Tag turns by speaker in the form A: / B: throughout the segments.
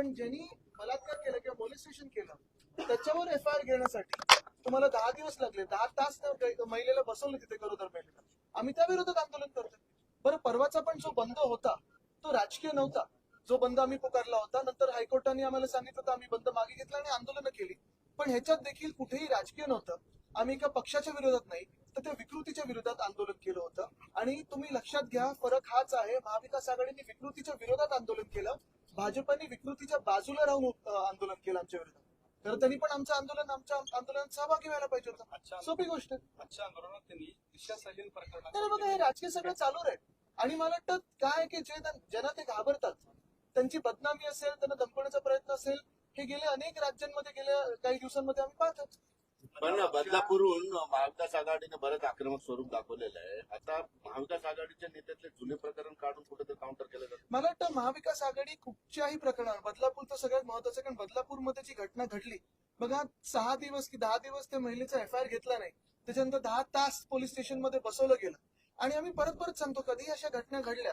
A: पण ज्यांनी बलात्कार केला किंवा मोलिस्टेशन केलं त्याच्यावर एफ आय आर घेण्यासाठी तुम्हाला दहा दिवस लागले. दहा तास त्या महिलेला बसवलं तिथे गरोदर महिलेला. आम्ही त्या विरोधात आंदोलन करतोय. बरं परवाचा पण जो बंद होता तो राजकीय नव्हता. जो बंद आम्ही पुकारला होता नंतर हायकोर्टाने आम्हाला सांगितलं तर आम्ही बंद मागे घेतला आणि आंदोलन केली. पण ह्याच्यात देखील कुठेही राजकीय नव्हतं. आम्ही एका पक्षाच्या विरोधात नाही तर त्या विकृतीच्या विरोधात आंदोलन केलं होतं. आणि तुम्ही लक्षात घ्या फरक हाच आहे महाविकास आघाडीने विकृतीच्या विरोधात आंदोलन केलं. भाजपने विकृतीच्या बाजूला राहून आंदोलन केलं आमच्या विरोधात. तर त्यांनी पण आमचं आंदोलन आमच्या आंदोलनात सहभागी व्हायला पाहिजे होतं. सोपी गोष्ट. बघा हे राजकीय सगळं चालू राहील. आणि मला वाटतं काय की जे जन- ज्यांना ते घाबरतात त्यांची बदनामी असेल त्यांना धमकवण्याचा प्रयत्न असेल हे गेले अनेक राज्यांमध्ये गेल्या काही दिवसांमध्ये आम्ही पाहतो
B: पण बदलापूरहून महाविकास आघाडीने बरंच आक्रमक स्वरूप दाखवलेलं आहे. आता महाविकास आघाडीच्या नेत्यातले जुने प्रकरण काढून कुठे काउंटर केलं जातं.
A: मला वाटतं महाविकास आघाडी कुठच्याही प्रकरणावर बदलापूर तर सगळ्यात महत्वाचं कारण बदलापूरमध्ये जी घटना घडली बघा सहा दिवस की दहा दिवस त्या महिलेचा एफ आय आर घेतला नाही. त्याच्यानंतर दहा तास पोलीस स्टेशनमध्ये बसवलं गेलं. आणि आम्ही परत परत सांगतो कधी अशा घटना घडल्या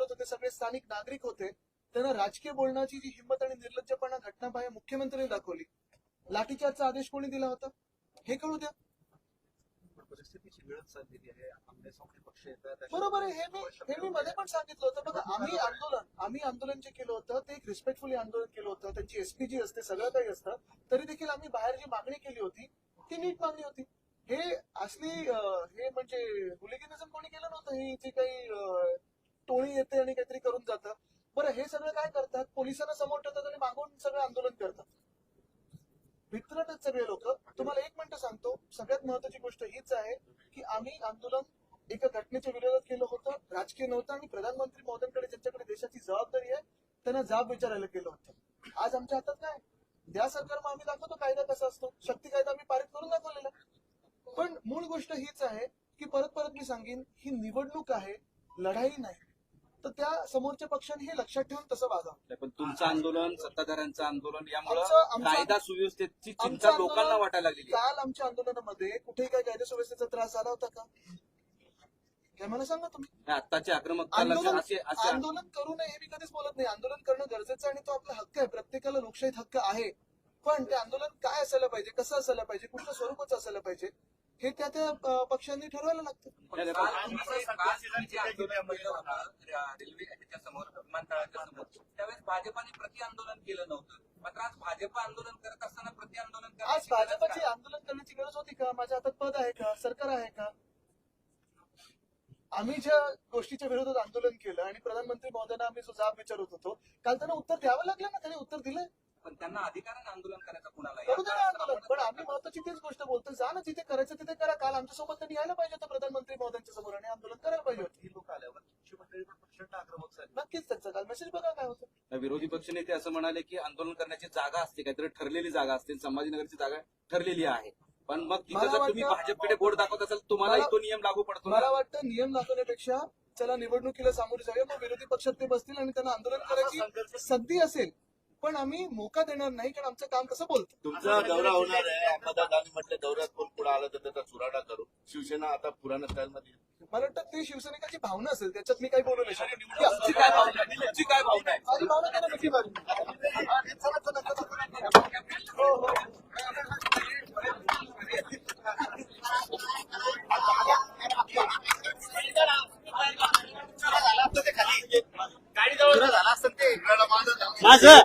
A: होते सगळे स्थानिक नागरिक होते. त्यांना राजकीय बोलण्याची जी हिंमत आणि निर्लज्जपणा घटना पाह्य मुख्यमंत्र्यांनी दाखवली. लाठीचार्जचा आदेश कोणी दिला होता? हे कळू द्या.
C: परिस्थितीची वेळच चाललेली आहे. आमने सामने पक्ष येतात
A: बरोबर आहे. हे मी हे मी मध्ये पण सांगितलं होतं. बघा आम्ही आंदोलन आम्ही आंदोलन जे केलं होतं ते एक रिस्पेक्टफुली आंदोलन केलं होतं. त्यांची एसपी जी असते सगळं काही असतं. तरी देखील आम्ही बाहेर जी मागणी केली होती ती नीट मागणी होती. हे असली हे म्हणजे हुलिगिनिझम कोणी केलं नव्हतं? ही जी काही टोळी येते आणि काहीतरी करून जातं. बरं हे सगळं काय करतात? पोलिसांना समोर ठेवतात आणि मागून सगळं आंदोलन करतात. भित्रटच सगळे लोक. तुम्हाला एक मिनिट सांगतो. सगळ्यात महत्वाची गोष्ट हीच आहे की आम्ही आंदोलन एका घटनेच्या विरोधात केलं होतं. राजकीय नव्हतं आणि प्रधानमंत्री मोदींकडे ज्यांच्याकडे देशाची जबाबदारी आहे त्यांना जाब विचारायला केलं होतं. आज आमच्या हातात काय? त्या सरकार आम्ही दाखवतो कायदा कसा असतो. शक्ती कायदा आम्ही पारित करून दाखवलेला पण मूळ गोष्ट हीच आहे की परत परत मी सांगेन ही निवडणूक आहे लढाई नाही. तर त्या समोरच्या पक्षाने हे लक्षात ठेवून तसं वागावं.
D: पण तुमचं आंदोलन सत्ताधाऱ्यांचं आंदोलन यामुळं
A: आमचं-
D: कायदा सुव्यवस्थेची
A: आमचं
D: चिंता लोकांना वाटायला लागलेली आहे.
A: काल आमच्या आंदोलनामध्ये कुठेही काय कायदा सुव्यवस्थेचा त्रास झाला होता का? काय मला सांगा तुम्ही?
D: आत्ताची आक्रमकता
A: आंदोलन
D: लक्षात असे असे
A: आंदोलन करू नये हे मी कधीच बोलत नाही. आंदोलन करणं गरजेचं आहे आणि तो आपला हक्क आहे. प्रत्येकाला लोकशाहीत हक्क आहे. पण ते आंदोलन काय असायला पाहिजे? कसं असायला पाहिजे? कुठल्या स्वरूपाचं असायला पाहिजे? हे त्या त्या पक्षांनी ठरवायला लागतं.
E: त्यावेळेस भाजपाने प्रति आंदोलन केलं नव्हतं. मात्र आज भाजप आंदोलन करत असताना प्रति आंदोलन
A: आज भाजपची? आंदोलन करण्याची गरज होती का? माझ्या हातात पद आहे का? सरकार आहे का? आम्ही ज्या गोष्टीच्या विरोधात आंदोलन केलं आणि प्रधानमंत्री महोदयांना आम्ही जो जाब विचारत होतो काल त्यांना उत्तर द्यावं लागलं ना? त्यांनी उत्तर दिलं
E: पण त्यांना अधिकाराने आंदोलन करायचं कुणाला
A: पण तीच गोष्ट बोलतो. जा ना जिथे करायचं तिथे करा. काल आमच्यासोबत त्यांनी यायला पाहिजे होतं प्रधानमंत्री महोदयांच्या समोर आणि आंदोलन करायला पाहिजे होतं.
C: ही लोक आल्यावर तुमची मंडळी पण प्रचंड आक्रमक झाली.
A: नक्कीच त्यांचं. काल मेसेज बघा काय होतं.
D: विरोधी पक्षनेते असं म्हणाले की आंदोलन करण्याची जागा असते काहीतरी ठरलेली जागा असते. संभाजीनगरची जागा ठरलेली आहे. पण मग तिथं
A: मला
D: जर तुम्ही
A: वाटतं-
D: भाजपकडे बोट दाखवत असाल तुम्हालाही
A: मला-
D: तो नियम लागू पडतो ना?
A: मला वाटतं नियम दाखवण्यापेक्षा चला निवडणुकीला सामोरे जाऊया मग विरोधी पक्षात ते बसतील आणि त्यांना आंदोलन करायची संधी असेल पण आम्ही मोका देणार नाही कारण आमचं काम कसं बोलतं.
B: तुमचा दौरा होणार आहे. अहमदाबाद म्हटलं दौऱ्यात कोण पुढे आला तर त्याचा चुराडा करू. शिवसेना आता पुराणा स्टाईल मध्ये
A: मला वाटतं ते शिवसैनिकाची भावना असेल त्याच्यात मी काही बोलू नाही शकत.
D: काय भावना? आहे? तुमची काय भावना आहे?
A: माझी भावना काय नक्की. हो, हो.
B: माझं